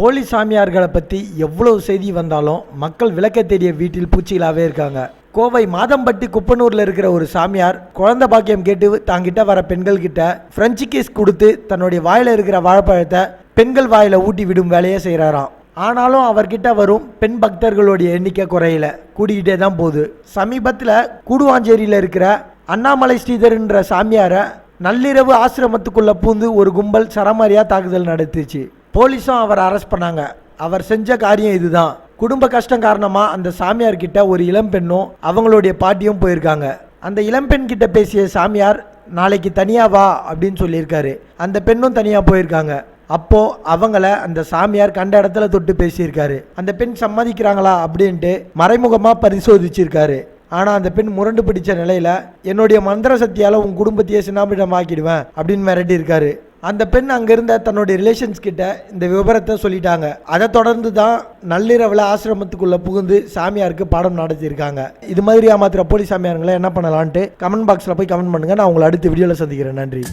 போலி சாமியார்களை பற்றி எவ்வளோ செய்தி வந்தாலும் மக்கள் விளக்க தேடிய வீட்டில் பூச்சிகளாகவே இருக்காங்க. கோவை மாதம்பட்டி குப்பனூரில் இருக்கிற ஒரு சாமியார் குழந்தை பாக்கியம் கேட்டு தாங்கிட்ட வர பெண்கள் கிட்ட ஃப்ரெஞ்சு கேஸ் கொடுத்து தன்னுடைய வாயில் இருக்கிற வாழைப்பழத்தை பெண்கள் வாயில் ஊட்டி விடும் வேலையை செய்கிறாராம் ஆனாலும் அவர்கிட்ட வரும் பெண் பக்தர்களுடைய எண்ணிக்கை குறையல. கூடிக்கிட்டே தான் போகுது. சமீபத்தில் கூடுவாஞ்சேரியில் இருக்கிற அண்ணாமலை ஸ்ரீதர்ன்ற சாமியாரை நள்ளிரவு ஆசிரமத்துக்குள்ளே பூந்து ஒரு கும்பல் சரமாரியாக தாக்குதல் நடத்துச்சு. போலீஸும் அவரை அரெஸ்ட் பண்ணாங்க. அவர் செஞ்ச காரியம் இதுதான். குடும்ப கஷ்டம் காரணமாக அந்த சாமியார் கிட்ட ஒரு இளம்பெண்ணும் அவங்களுடைய பாட்டியும் போயிருக்காங்க. அந்த இளம்பெண் கிட்ட பேசிய சாமியார் நாளைக்கு தனியா வா அப்படின்னு சொல்லியிருக்காரு. அந்த பெண்ணும் தனியா போயிருக்காங்க. அப்போ அவங்கள அந்த சாமியார் கண்ட இடத்துல தொட்டு பேசியிருக்காரு. அந்த பெண் சம்மதிக்கிறாங்களா அப்படின்ட்டு மறைமுகமாக பரிசோதிச்சிருக்காரு. ஆனால் அந்த பெண் முரண்டு பிடிச்ச நிலையில் என்னுடைய மந்திர சக்தியால் உன் குடும்பத்தையே சின்னாபிடம் ஆக்கிடுவேன் அப்படின்னு மிரட்டி இருக்காரு அந்த பெண் அங்க இருந்த தன்னுடைய ரிலேஷன்ஸ் கிட்ட இந்த விவரத்தை சொல்லிட்டாங்க. அதை தொடர்ந்து தான் நள்ளிரவில் ஆசிரமத்துக்குள்ளே புகுந்து சாமியாருக்கு பாடம் நடத்தியிருக்காங்க. இது மாதிரி ஏமாத்துற போலி சாமியாருங்களை என்ன பண்ணலான்ட்டு கமெண்ட் பாக்ஸில் போய் கமெண்ட் பண்ணுங்கள் நான் உங்களை அடுத்த வீடியோவில் சந்திக்கிறேன். நன்றி.